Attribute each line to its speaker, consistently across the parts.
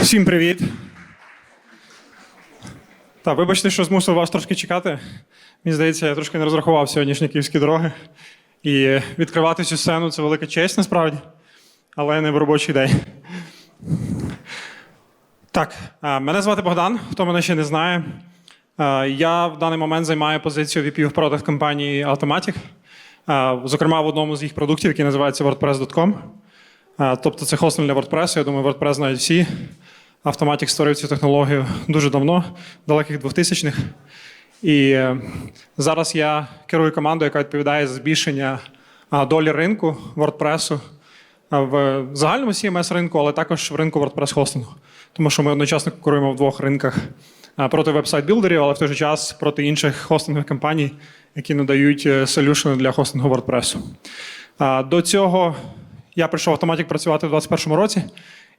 Speaker 1: Всім привіт. Так, вибачте, що змусив вас трошки чекати. Мені здається, я трошки не розрахував сьогоднішні київські дороги. І відкривати цю сцену це велика честь насправді, але не в робочий день. Так, мене звати Богдан, хто мене ще не знає. Я в даний момент займаю позицію VP of Product компанії Automatic, зокрема в одному з їх продуктів, який називається WordPress.com. А, Тобто це хостинг для WordPress. Я думаю, WordPress знають всі. Automatic створив цю технологію дуже давно, далеких 2000-х. І е, зараз я керую командою, яка відповідає за збільшення долі ринку WordPress в загальному CMS ринку, але також в ринку WordPress хостингу. Тому що ми одночасно конкуруємо в двох ринках проти веб-сайт-білдерів, але в той же час проти інших хостингових компаній, які надають е, солюшени для хостингу WordPress. До цього я прийшов Automatic працювати в 2021 році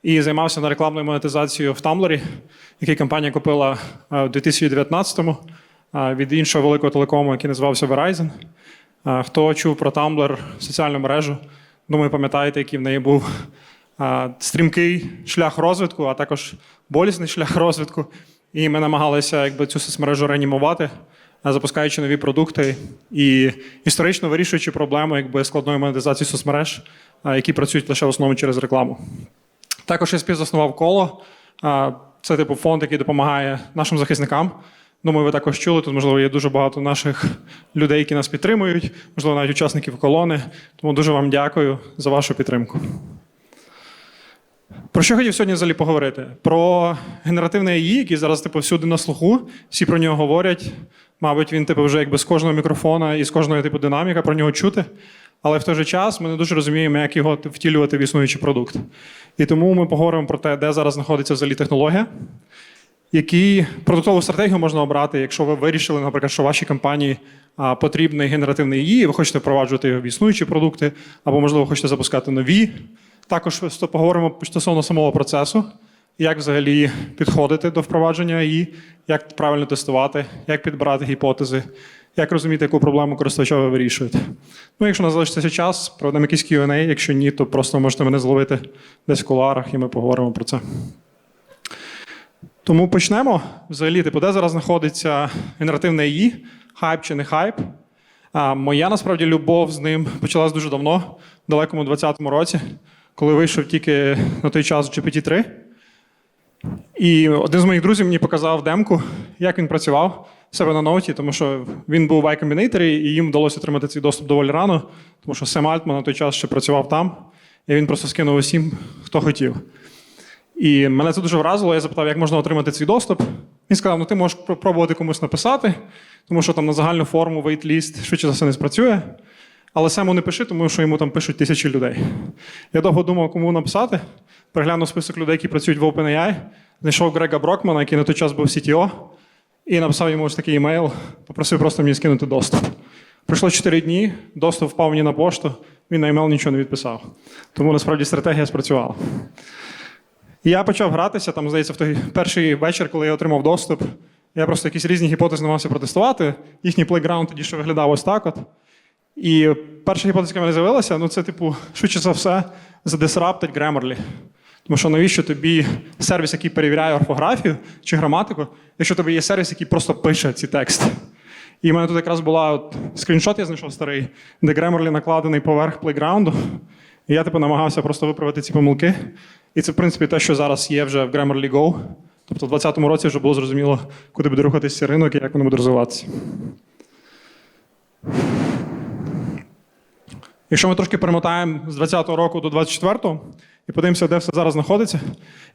Speaker 1: і займався на рекламною монетизацією в Тамблері, який компанія купила е, в 2019-му е, від іншого великого телекому, який називався Verizon. Е, Хто чув про Tumblr, соціальну мережу, думаю, пам'ятаєте, який в неї був е, стрімкий шлях розвитку, а також болісний шлях розвитку. І ми намагалися якби, цю соцмережу реанімувати, е, запускаючи нові продукти і історично вирішуючи проблему якби, складної монетизації соцмереж, які працюють лише в основному через рекламу. Також я співзаснував коло. Це типу фонд, який допомагає нашим захисникам. Думаю, ви також чули. Тут, можливо, є дуже багато наших людей, які нас підтримують, можливо, навіть учасників колони. Тому дуже вам дякую за вашу підтримку. Про що хотів сьогодні взагалі поговорити? Про генеративний AI, який зараз типу, всюди на слуху, всі про нього говорять. Мабуть, він типу, вже якби з кожного мікрофона і з кожної типу динаміка про нього чути. Але в той же час ми не дуже розуміємо, як його втілювати в існуючий продукт. І тому ми поговоримо про те, де зараз знаходиться взагалі технологія, які продуктову стратегію можна обрати, якщо ви вирішили, наприклад, що вашій компанії потрібний генеративний ІІ, і ви хочете впроваджувати в існуючі продукти, або, можливо, хочете запускати нові. Також поговоримо стосовно самого процесу, як взагалі підходити до впровадження ІІ, як правильно тестувати, як підбирати гіпотези, як розуміти, яку проблему користувача ви вирішуєте. Ну, якщо у нас залишиться час, проведемо якийсь Q&A, якщо ні, то просто можете мене зловити десь в кулуарах, і ми поговоримо про це. Тому почнемо. Взагалі, типу, де зараз знаходиться генеративне ІІ, хайп чи не хайп. А, моя насправді любов з ним почалась дуже давно, в далекому 20-му році, коли вийшов тільки на той час GPT-3. І один з моїх друзів мені показав демку, як він працював себе на ноуті, тому що він був в Y Combinator, і їм вдалося отримати цей доступ доволі рано, тому що Сем Альтман на той час ще працював там, і він просто скинув усім, хто хотів. І мене це дуже вразило. Я запитав, як можна отримати цей доступ. Він сказав: ну ти можеш пробувати комусь написати, тому що там на загальну форму waitlist швидше за все не спрацює. Але Сему не пиши, тому що йому там пишуть тисячі людей. Я довго думав, кому написати. Переглянув список людей, які працюють в OpenAI, знайшов Грега Брокмана, який на той час був CTO, і написав йому ось такий емейл, попросив просто мені скинути доступ. Пройшло 4 дні, доступ впав мені на пошту, він на емейл нічого не відписав. Тому насправді стратегія спрацювала. Я почав гратися, там, здається, в той перший вечір, коли я отримав доступ. Я просто якісь різні гіпотези намагався протестувати. Їхній плейграунд тоді ще виглядав ось так. от. І перша гіпотеза, яка мене з'явилася, ну це, типу, швидше за все, задисраптить Grammarly. Тому що навіщо тобі сервіс, який перевіряє орфографію чи граматику, якщо тобі є сервіс, який просто пише ці тексти. І в мене тут якраз була от, скріншот, я знайшов старий, де Grammarly накладений поверх плейграунду. І я типу, намагався просто виправити ці помилки. І це, в принципі, те, що зараз є вже в Grammarly Go. Тобто, в 2020 році вже було зрозуміло, куди буде рухатися ринок і як воно буде розвиватися. Якщо ми трошки перемотаємо з 20-го року до 24-го і подивимося, де все зараз знаходиться.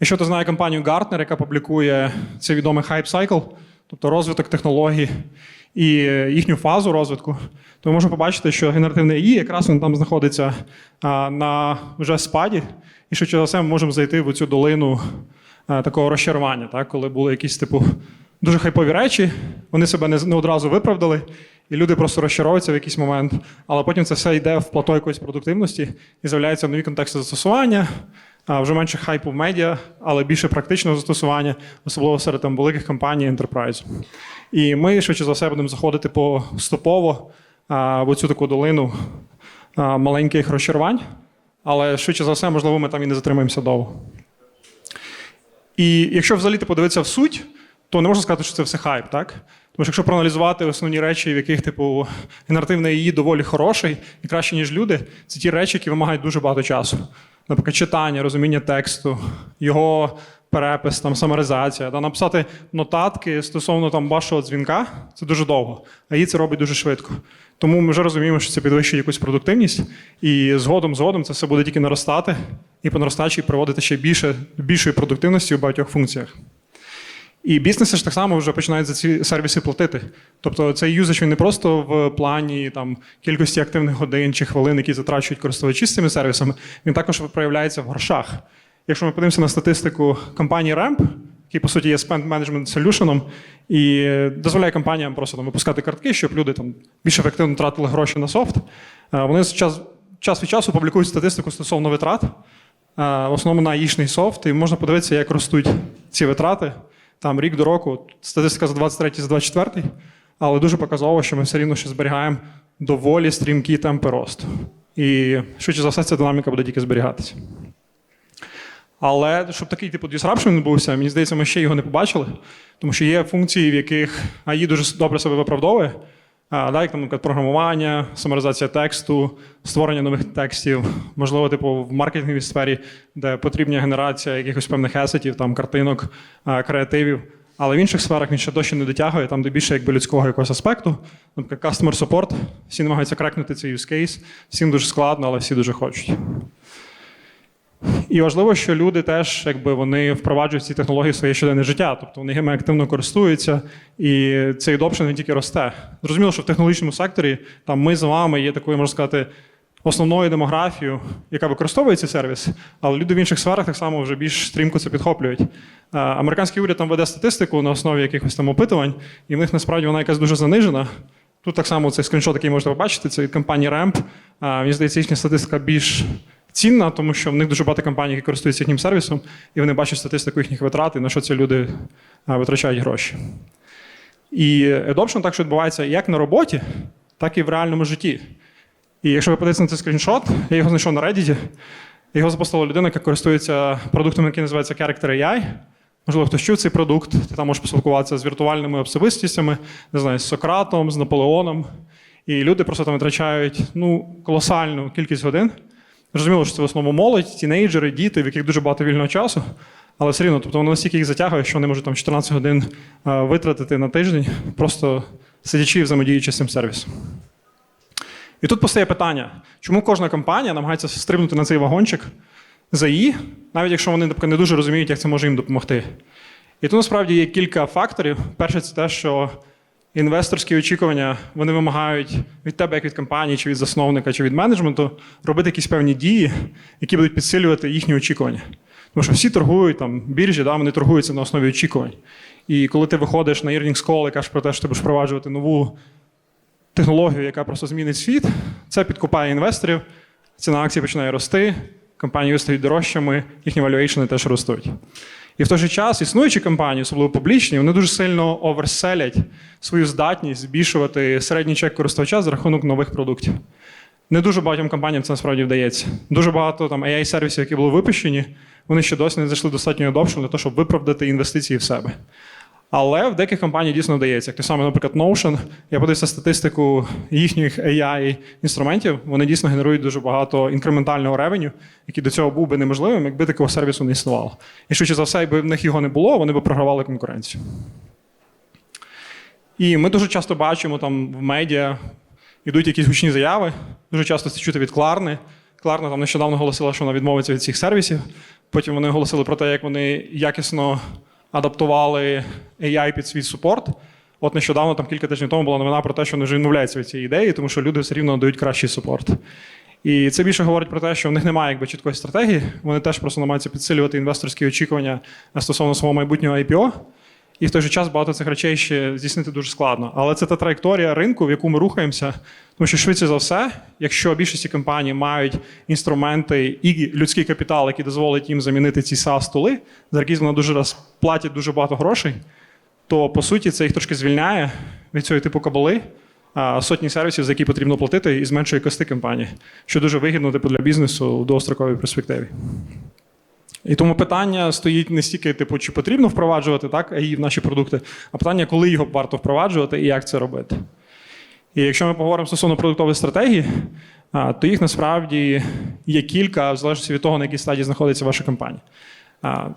Speaker 1: Якщо ти знаєш компанію Gartner, яка публікує цей відомий Hype Cycle, тобто розвиток технологій і їхню фазу розвитку, то ми можемо побачити, що генеративний ІІ якраз він там знаходиться на вже спаді, і швидше за все ми можемо зайти в цю долину такого розчарування, так, коли були якісь типу дуже хайпові речі, вони себе не одразу виправдали. І люди просто розчаровуються в якийсь момент, але потім це все йде в плато якоїсь продуктивності і з'являються нові контексти застосування, вже менше хайпу в медіа, але більше практичного застосування, особливо серед там великих компаній Enterprise. І ми швидше за все будемо заходити поступово в цю таку долину маленьких розчарувань, але швидше за все, можливо, ми там і не затримаємося довго. І якщо взагалі ти подивитися в суть, то не можна сказати, що це все хайп, так? Тому що якщо проаналізувати основні речі, в яких, типу, генеративний її доволі хороший і краще, ніж люди, це ті речі, які вимагають дуже багато часу. Наприклад, читання, розуміння тексту, його перепис, там, саморизація. Та написати нотатки стосовно там, вашого дзвінка це дуже довго, а її це робить дуже швидко. Тому ми вже розуміємо, що це підвищує якусь продуктивність, і згодом згодом це все буде тільки наростати і по наростачі приводити ще більше більшої продуктивності у багатьох функціях. І бізнеси ж так само вже починають за ці сервіси платити. Тобто цей юзач він не просто в плані там, кількості активних годин чи хвилин, які затрачують користувачі з цими сервісами, він також проявляється в грошах. Якщо ми подивимося на статистику компанії RAMP, який, по суті, є spend management solution, і дозволяє компаніям просто там, випускати картки, щоб люди там більш ефективно тратили гроші на софт. Е, Вони час, час від часу публікують статистику стосовно витрат, е, в основному на яєчний софт, і можна подивитися, як ростуть ці витрати. Там рік до року, статистика за 23 за 24, але дуже показово, що ми все рівно ще зберігаємо доволі стрімкі темпи росту. І швидше за все, ця динаміка буде тільки зберігатися. Але щоб такий типу disruption відбувся, мені здається, ми ще його не побачили, тому що є функції, в яких АІ дуже добре себе виправдовує. А, да, як там, наприклад, програмування, саморизація тексту, створення нових текстів, можливо, типу в маркетинговій сфері, де потрібна генерація якихось певних есетів, там картинок, креативів. Але в інших сферах він ще досі не дотягує, там, де більше якби, людського якогось аспекту. Наприклад, customer support, всі намагаються крекнути цей use case, всім дуже складно, але всі дуже хочуть. І важливо, що люди теж якби вони впроваджують ці технології в своє щоденне життя, тобто вони ними активно користуються, і цей adoption, він тільки росте. Зрозуміло, що в технологічному секторі там ми з вами є такою, можна сказати, основною демографією, яка використовує ці сервіси, але люди в інших сферах так само вже більш стрімко це підхоплюють. Е, Американський уряд там веде статистику на основі якихось там опитувань, і в них насправді вона якась дуже занижена. Тут так само цей скріншот, який можете побачити, це від компанії RAMP. Е, Мені здається, їхня статистика більш цінна, тому що в них дуже багато компаній, які користуються їхнім сервісом, і вони бачать статистику їхніх витрат і на що ці люди витрачають гроші. І adoption так що відбувається як на роботі, так і в реальному житті. І якщо ви подивитесь на цей скріншот, я його знайшов на Reddit, його запостила людина, яка користується продуктом, який називається Character AI. Можливо, хтось чув цей продукт, ти там можеш поспілкуватися з віртуальними особистістями, не знаю, з Сократом, з Наполеоном. І люди просто там витрачають ну, колосальну кількість годин. Зрозуміло, що це в основному молодь, тінейджери, діти, в яких дуже багато вільного часу. Але все рівно, тобто воно настільки їх затягує, що вони можуть там 14 годин е, витратити на тиждень, просто сидячи і взаємодіючи з цим сервісом. І тут постає питання, чому кожна компанія намагається стрибнути на цей вагончик за її, навіть якщо вони не дуже розуміють, як це може їм допомогти. І тут насправді є кілька факторів. Перше, це те, що інвесторські очікування вони вимагають від тебе, як від компанії, чи від засновника, чи від менеджменту, робити якісь певні дії, які будуть підсилювати їхні очікування. Тому що всі торгують там біржі, да, вони торгуються на основі очікувань. І коли ти виходиш на earnings call і кажеш про те, що ти будеш впроваджувати нову технологію, яка просто змінить світ, це підкупає інвесторів, ціна акції починає рости, компанії стають дорожчими, їхні валюейшени теж ростуть. І в той же час існуючі компанії, особливо публічні, вони дуже сильно оверселять свою здатність збільшувати середній чек користувача за рахунок нових продуктів. Не дуже багатьом компаніям це насправді вдається. Дуже багато там AI-сервісів, які були випущені, вони ще досі не зайшли достатньо adoption для того, щоб виправдати інвестиції в себе. Але в деяких компаній дійсно вдається. Як той самий, наприклад, Notion, я подивився статистику їхніх AI-інструментів, вони дійсно генерують дуже багато інкрементального ревеню, який до цього був би неможливим, якби такого сервісу не існувало. І швидше за все, якби в них його не було, вони б програвали конкуренцію. І ми дуже часто бачимо там в медіа, йдуть якісь гучні заяви. Дуже часто це чути від Кларни. Кларна там нещодавно оголосила, що вона відмовиться від цих сервісів. Потім вони оголосили про те, як вони якісно адаптували AI під свій супорт. От нещодавно, там кілька тижнів тому була новина про те, що вони вже відмовляються від цієї ідеї, тому що люди все рівно дають кращий супорт. І це більше говорить про те, що в них немає якби, чіткої стратегії. Вони теж просто намагаються підсилювати інвесторські очікування стосовно свого майбутнього IPO. І в той же час багато цих речей ще здійснити дуже складно. Але це та траєкторія ринку, в яку ми рухаємося. Тому що швидше за все, якщо більшості компаній мають інструменти і людський капітал, який дозволить їм замінити ці SaaS тули за які вони дуже раз платять дуже багато грошей, то по суті це їх трошки звільняє від цього типу кабали. Сотні сервісів, за які потрібно платити, і зменшує кости компанії, що дуже вигідно типу, для бізнесу в довгостроковій перспективі. І тому питання стоїть не стільки, типу, чи потрібно впроваджувати так, AI в наші продукти, а питання, коли його варто впроваджувати і як це робити. І якщо ми поговоримо стосовно продуктової стратегії, то їх насправді є кілька, в залежності від того, на якій стадії знаходиться ваша компанія.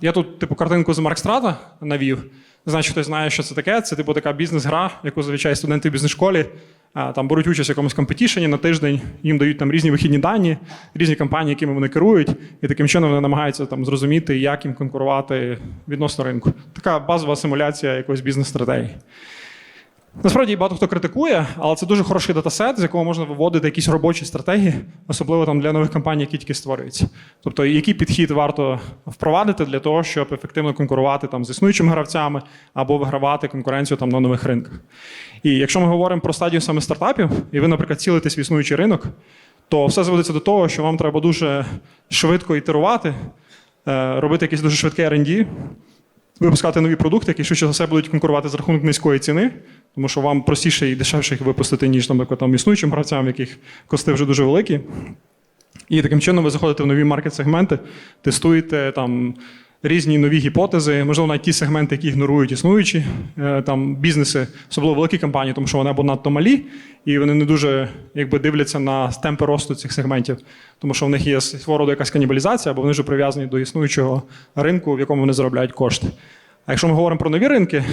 Speaker 1: Я тут, типу, картинку з Маркстрата навів. Чи хтось знає, що це таке. Це типу така бізнес-гра, яку зазвичай студенти в бізнес-школі а, там беруть участь в якомусь компетішені на тиждень, їм дають там різні вихідні дані, різні компанії, якими вони керують, і таким чином вони намагаються там зрозуміти, як їм конкурувати відносно ринку. Така базова симуляція якоїсь бізнес-стратегії. Насправді багато хто критикує, але це дуже хороший датасет, з якого можна виводити якісь робочі стратегії, особливо там для нових компаній, які тільки створюються. Тобто, який підхід варто впровадити для того, щоб ефективно конкурувати там з існуючими гравцями або вигравати конкуренцію там на нових ринках. І якщо ми говоримо про стадію саме стартапів, і ви, наприклад, цілитесь в існуючий ринок, то все зводиться до того, що вам треба дуже швидко ітерувати, е, робити якийсь дуже швидкий R&D, випускати нові продукти, які швидше за все будуть конкурувати за рахунок низької ціни, тому що вам простіше і дешевше їх випустити, ніж наприклад, там існуючим гравцям, яких кости вже дуже великі. І таким чином ви заходите в нові маркет-сегменти, тестуєте там різні нові гіпотези, можливо, навіть ті сегменти, які ігнорують існуючі е, там бізнеси, особливо великі компанії, тому що вони або надто малі, і вони не дуже якби дивляться на темпи росту цих сегментів, тому що в них є свого роду якась канібалізація, або вони вже прив'язані до існуючого ринку, в якому вони заробляють кошти. А якщо ми говоримо про нові ринки,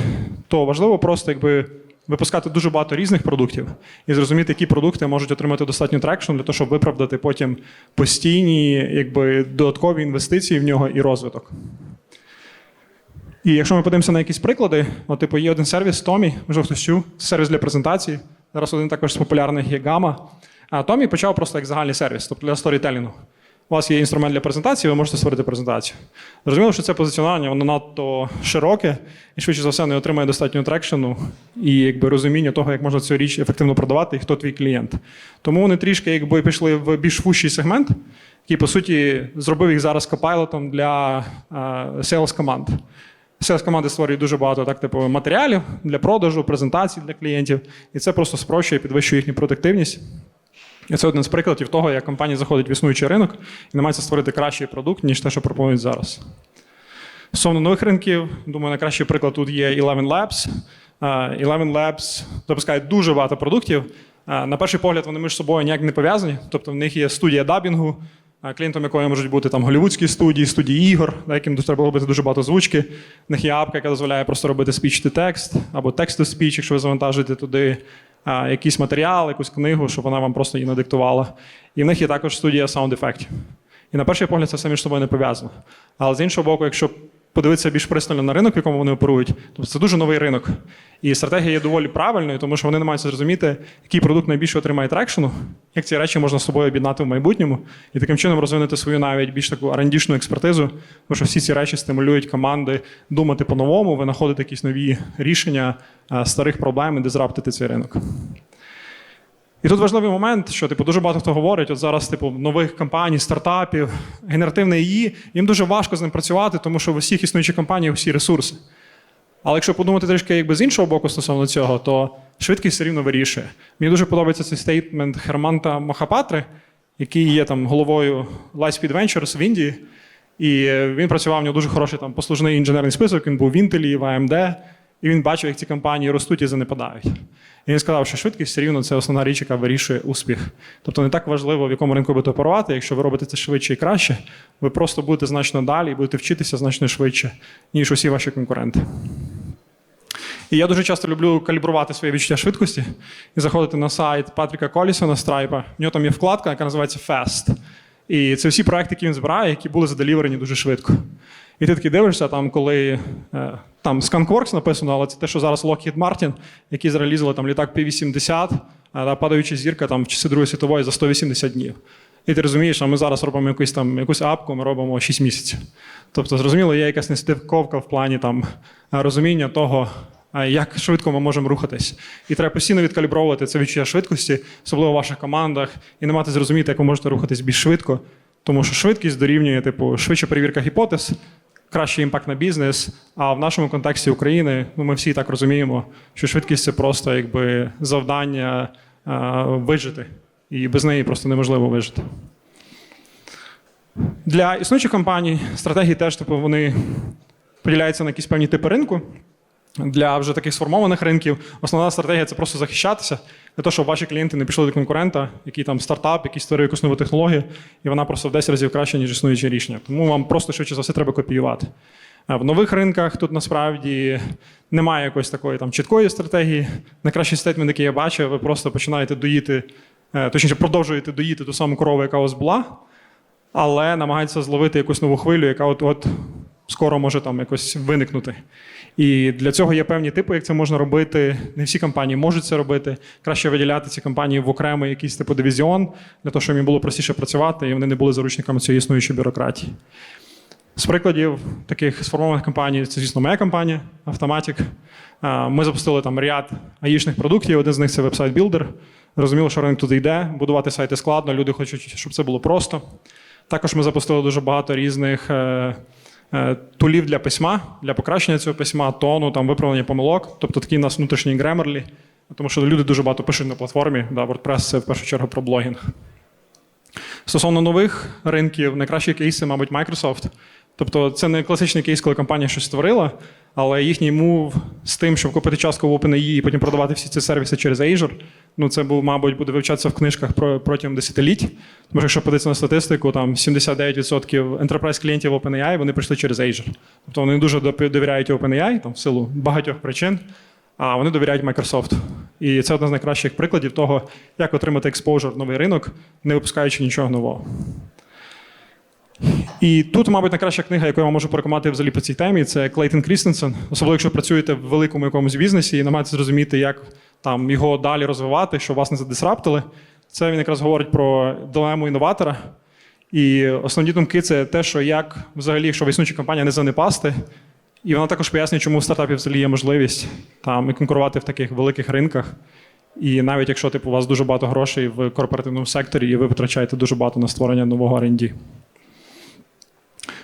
Speaker 1: то важливо просто якби випускати дуже багато різних продуктів і зрозуміти, які продукти можуть отримати достатньо трекшн для того, щоб виправдати потім постійні якби, додаткові інвестиції в нього і розвиток. І якщо ми подивимося на якісь приклади, от, типу, є один сервіс Tommy, можливо, хтось чув, це сервіс для презентації. Зараз один також з популярних є Gamma. А Tommy почав просто як загальний сервіс, тобто для сторітелінгу. У вас є інструмент для презентації, ви можете створити презентацію. Зрозуміло, що це позиціонування воно надто широке і швидше за все не отримає достатньо трекшену і якби розуміння того, як можна цю річ ефективно продавати і хто твій клієнт. Тому вони трішки якби пішли в більш вущий сегмент, який по суті зробив їх зараз копайлотом для селс команд. Селс команди створюють дуже багато так, типу, матеріалів для продажу, презентацій для клієнтів, і це просто спрощує, підвищує їхню продуктивність. Це один з прикладів того, як компанія заходить в існуючий ринок і намагається створити кращий продукт, ніж те, що пропонують зараз. Стосовно нових ринків, думаю, найкращий приклад тут є Eleven Labs. Eleven Labs запускає дуже багато продуктів. На перший погляд, вони між собою ніяк не пов'язані. Тобто в них є студія дабінгу, клієнтом якої можуть бути там голівудські студії, студії ігор, на яким треба робити дуже багато звучки. В них є апка, яка дозволяє просто робити speech to текст або text to speech, якщо ви завантажуєте туди якийсь матеріал, якусь книгу, щоб вона вам просто її надиктувала. І в них є також студія саунд-ефектів. І на перший погляд це все між собою не пов'язано. Але з іншого боку, якщо подивитися більш пристально на ринок, в якому вони оперують, то це дуже новий ринок. І стратегія є доволі правильною, тому що вони намагаються зрозуміти, який продукт найбільше отримає трекшену, як ці речі можна з собою об'єднати в майбутньому, і таким чином розвинути свою навіть більш таку арендішну експертизу, тому що всі ці речі стимулюють команди думати по-новому, винаходити якісь нові рішення старих проблем і дизраптити цей ринок. І тут важливий момент, що типу дуже багато хто говорить, от зараз, типу, нових компаній, стартапів, генеративне ІІ, їм дуже важко з ним працювати, тому що в усіх існуючих компаніях всі ресурси. Але якщо подумати трішки якби з іншого боку стосовно цього, то швидкість все рівно вирішує. Мені дуже подобається цей стейтмент Херманта Махапатри, який є там головою Lightspeed Ventures в Індії. І він працював, у нього дуже хороший там послужний інженерний список, він був в Інтелі, в AMD, і він бачив, як ці компанії ростуть і занепадають. І він сказав, що швидкість все рівно це основна річ, яка вирішує успіх. Тобто не так важливо, в якому ринку будете оперувати. Якщо ви робите це швидше і краще, ви просто будете значно далі і будете вчитися значно швидше, ніж усі ваші конкуренти. І я дуже часто люблю калібрувати своє відчуття швидкості і заходити на сайт Патріка Колісона Stripe. В нього там є вкладка, яка називається Fast. І це всі проекти, які він збирає, які були заделіверені дуже швидко. І ти такий дивишся, там, коли е, там Skunkworks написано, але це те, що зараз Lockheed Martin, які зреалізували там літак P-80, а падаюча зірка там в часи Другої світової за 180 днів. І ти розумієш, а ми зараз робимо якусь там якусь апку, ми робимо 6 місяців. Тобто, зрозуміло, є якась нестиковка в плані там розуміння того, як швидко ми можемо рухатись. І треба постійно відкалібровувати це відчуття швидкості, особливо в ваших командах, і не мати зрозуміти, як ви можете рухатись більш швидко. Тому що швидкість дорівнює, типу, швидша перевірка гіпотез, кращий імпакт на бізнес. А в нашому контексті України ну, ми всі так розуміємо, що швидкість це просто якби завдання а, вижити. І без неї просто неможливо вижити. Для існуючих компаній стратегії теж типу, вони поділяються на якісь певні типи ринку. Для вже таких сформованих ринків основна стратегія це просто захищатися, для того, щоб ваші клієнти не пішли до конкурента, який там стартап, який створює якусь нову технологію, і вона просто в 10 разів краще, ніж існуюче рішення. Тому вам просто швидше за все треба копіювати. В нових ринках тут насправді немає якоїсь такої там чіткої стратегії. Найкращий стейтмент, який я бачив, ви просто починаєте доїти, е, точніше, продовжуєте доїти ту саму корову, яка у вас була, але намагається зловити якусь нову хвилю, яка от от скоро може там якось виникнути. І для цього є певні типи, як це можна робити. Не всі компанії можуть це робити. Краще виділяти ці компанії в окремий якийсь типу дивізіон, для того, щоб їм було простіше працювати, і вони не були заручниками цієї існуючої бюрократії. З прикладів таких сформованих компаній, це, звісно, моя компанія Automatic. Ми запустили там ряд аїшних продуктів. Один з них це веб-сайт-білдер. Зрозуміло, що ринок туди йде, будувати сайти складно, люди хочуть, щоб це було просто. Також ми запустили дуже багато різних е, тулів для письма, для покращення цього письма, тону, там, виправлення помилок. Тобто такий у нас внутрішній Grammarly, тому що люди дуже багато пишуть на платформі. Да, WordPress це в першу чергу про блогінг. Стосовно нових ринків, найкращі кейси, мабуть, Microsoft. Тобто, це не класичний кейс, коли компанія щось створила, але їхній мув з тим, щоб купити частку в OpenAI і потім продавати всі ці сервіси через Azure, ну це був, мабуть, буде вивчатися в книжках протягом десятиліть. Тому що якщо подивитися на статистику, там 79% enterprise клієнтів OpenAI вони прийшли через Azure. Тобто вони дуже довіряють OpenAI там, в силу багатьох причин, а вони довіряють Microsoft. І це один з найкращих прикладів того, як отримати експожер в новий ринок, не випускаючи нічого нового. І тут, мабуть, найкраща книга, яку я вам можу порекомендувати взагалі по цій темі, це Клейтон Крістенсен. Особливо, якщо працюєте в великому якомусь бізнесі і намагаєтесь зрозуміти, як там його далі розвивати, щоб вас не задисраптили. Це він якраз говорить про дилему інноватора. І основні думки це те, що як взагалі, якщо існуюча компанія не занепасти, і вона також пояснює, чому в стартапі взагалі є можливість там і конкурувати в таких великих ринках. І навіть якщо типу, у вас дуже багато грошей в корпоративному секторі, і ви витрачаєте дуже багато на створення нового R&D.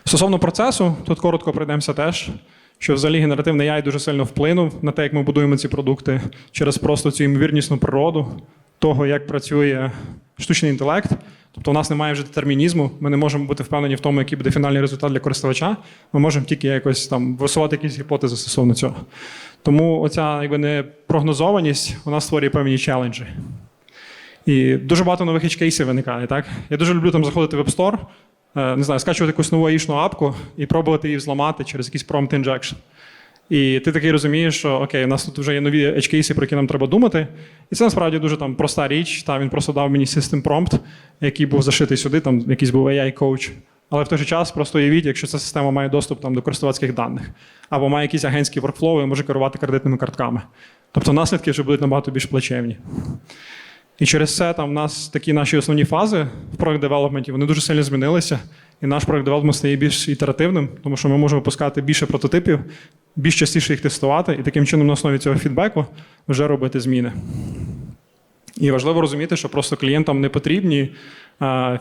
Speaker 1: Стосовно процесу, тут коротко пройдемося теж, що взагалі генеративний AI дуже сильно вплинув на те, як ми будуємо ці продукти через просто цю ймовірнісну природу того, як працює штучний інтелект. Тобто у нас немає вже детермінізму, ми не можемо бути впевнені в тому, який буде фінальний результат для користувача. Ми можемо тільки якось там висувати якісь гіпотези стосовно цього. Тому оця якби непрогнозованість вона створює певні челенджі. І дуже багато нових edge-кейсів виникає. Так? Я дуже люблю там заходити в App Store, не знаю, скачувати якусь нову аїшну апку і пробувати її взламати через якийсь prompt injection. І ти такий розумієш, що окей, у нас тут вже є нові edge-кейси, про які нам треба думати. І це насправді дуже там проста річ. Та він просто дав мені system prompt, який був зашитий сюди, там якийсь був AI-коуч. Але в той же час просто уявіть, якщо ця система має доступ там, до користувацьких даних, або має якісь агентські workflow і може керувати кредитними картками. Тобто наслідки вже будуть набагато більш плачевні. І через це там в нас такі наші основні фази в проект девелопменті вони дуже сильно змінилися. І наш проект девелопмент стає більш ітеративним, тому що ми можемо випускати більше прототипів, більш частіше їх тестувати, і таким чином на основі цього фідбеку вже робити зміни. І важливо розуміти, що просто клієнтам не потрібні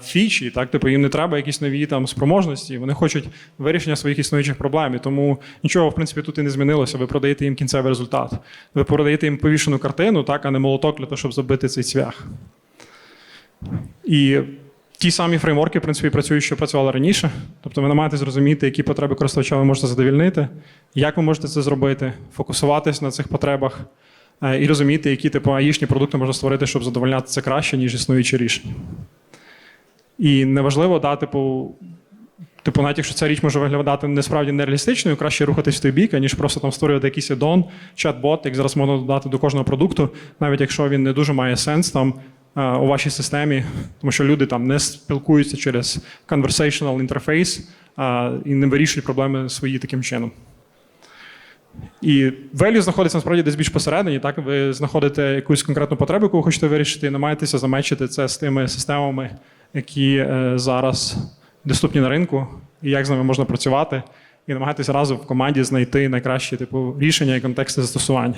Speaker 1: фічі, так, типу їм не треба якісь нові там спроможності, вони хочуть вирішення своїх існуючих проблем. І тому нічого, в принципі, тут і не змінилося. Ви продаєте їм кінцевий результат. Ви продаєте їм повішену картину, так, а не молоток для того, щоб забити цей цвях. І ті самі фреймворки, в принципі, працюють, що працювали раніше. Тобто ви намагаєтесь зрозуміти, які потреби користувача ви можете задовільнити, як ви можете це зробити, фокусуватись на цих потребах е, і розуміти, які типу аїшні продукти можна створити, щоб задовольняти це краще, ніж існуючі рішення. І неважливо, да, типу, типу, навіть якщо ця річ може виглядати несправді нереалістичною, краще рухатись в той бік, аніж просто там створювати якийсь аддон, чат-бот, як зараз можна додати до кожного продукту, навіть якщо він не дуже має сенс там е, у вашій системі, тому що люди там не спілкуються через conversational а, і не вирішують проблеми свої таким чином. І value знаходиться насправді десь більш посередині. Так, ви знаходите якусь конкретну потребу, яку ви хочете вирішити, і намагаєтеся замечити це з тими системами, які е, зараз доступні на ринку, і як з ними можна працювати, і намагатися разом в команді знайти найкращі типу, рішення і контексти застосування.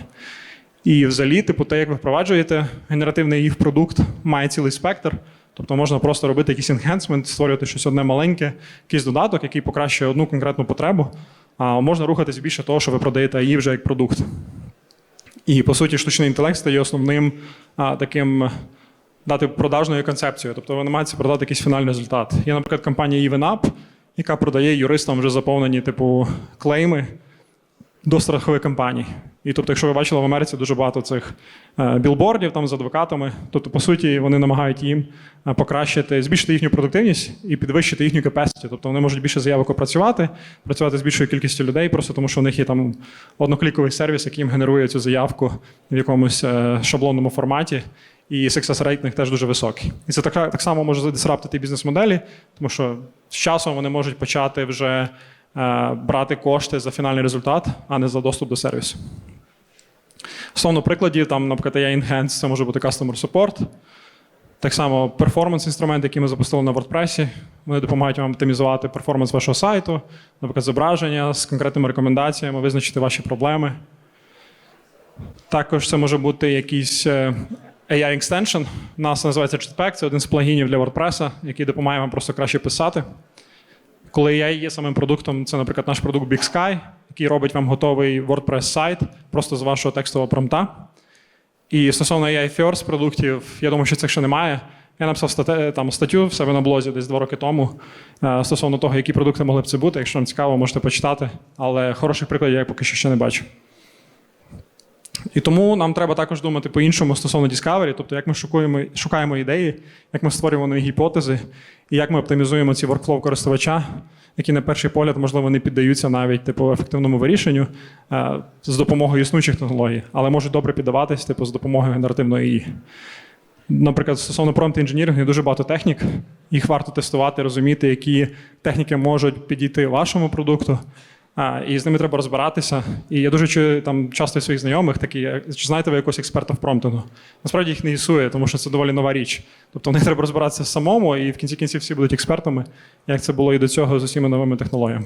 Speaker 1: І взагалі, типу, те, як ви впроваджуєте генеративний їх продукт, має цілий спектр. Тобто можна просто робити якийсь enhancement, створювати щось одне маленьке, якийсь додаток, який покращує одну конкретну потребу. А можна рухатись більше того, що ви продаєте AI вже як продукт. І по суті, штучний інтелект стає основним а, таким дати продажною концепцією. Тобто ви намагаєтеся продати якийсь фінальний результат. Є, наприклад, компанія EvenUp, яка продає юристам вже заповнені типу клейми до страхових компаній. І тобто, якщо ви бачили в Америці дуже багато цих е, білбордів там з адвокатами, тобто, по суті, вони намагають їм е, покращити, збільшити їхню продуктивність і підвищити їхню capacity. Тобто вони можуть більше заявок опрацювати, працювати з більшою кількістю людей, просто тому що у них є там однокліковий сервіс, який їм генерує цю заявку в якомусь е, шаблонному форматі. І success rate в них теж дуже високий. І це так, так само може задисраптити бізнес-моделі, тому що з часом вони можуть почати вже брати кошти за фінальний результат, а не за доступ до сервісу. Стосовно прикладів, там, наприклад, є Enhance, це може бути Customer Support. Так само перформанс-інструменти, які ми запустили на WordPress, вони допомагають вам оптимізувати перформанс вашого сайту, наприклад, зображення з конкретними рекомендаціями, визначити ваші проблеми. Також це може бути якийсь е, AI extension. У нас називається Jetpack, це один з плагінів для WordPress, який допомагає вам просто краще писати. Коли я є самим продуктом, це, наприклад, наш продукт Big Sky, який робить вам готовий WordPress сайт просто з вашого текстового промта. І стосовно AI First продуктів, я думаю, що цих ще немає. Я написав стате, там, статтю в себе на блозі десь два роки тому е, стосовно того, які продукти могли б це бути. Якщо вам цікаво, можете почитати. Але хороших прикладів я поки що ще не бачу. І тому нам треба також думати по-іншому стосовно Discovery, тобто як ми шукуємо, шукаємо ідеї, як ми створюємо нові гіпотези, і як ми оптимізуємо ці workflow користувача, які на перший погляд, можливо, не піддаються навіть типу, ефективному вирішенню е, з допомогою існуючих технологій, але можуть добре піддаватись типу, з допомогою генеративної ІІ. Наприклад, стосовно prompt інженірингу є дуже багато технік. Їх варто тестувати, розуміти, які техніки можуть підійти вашому продукту. А, і з ними треба розбиратися. І я дуже чую там часто своїх знайомих такі, «Як- чи знаєте ви якогось експерта в промптингу? Насправді їх не існує, тому що це доволі нова річ. Тобто них треба розбиратися самому, і в кінці кінців всі будуть експертами, як це було і до цього з усіма новими технологіями.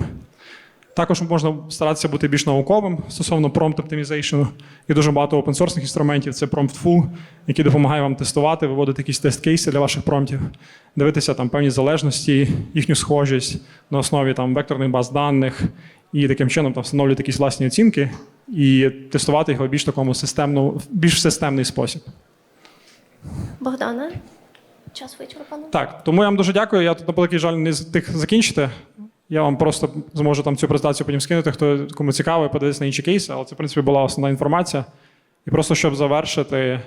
Speaker 1: Також можна старатися бути більш науковим стосовно prompt optimization. Є дуже багато опенсорсних інструментів. Це PromptFu, який допомагає вам тестувати, виводити якісь тест-кейси для ваших промптів, дивитися там певні залежності, їхню схожість на основі там векторних баз даних, і таким чином там встановлювати якісь власні оцінки і тестувати його в більш такому системно, більш системний спосіб.
Speaker 2: Богдана, час вичерпано.
Speaker 1: Так, тому я вам дуже дякую. Я тут на великий жаль не встиг закінчити. Я вам просто зможу там цю презентацію потім скинути, хто кому цікаво, і подивитися на інші кейси, але це, в принципі, була основна інформація. І просто щоб завершити,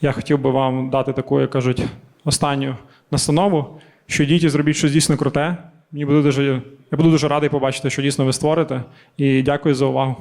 Speaker 1: я хотів би вам дати таку, як кажуть, останню настанову, що йдіть і зробіть щось дійсно круте. Мені буде дуже, я буду дуже радий побачити, що дійсно ви створите. І дякую за увагу.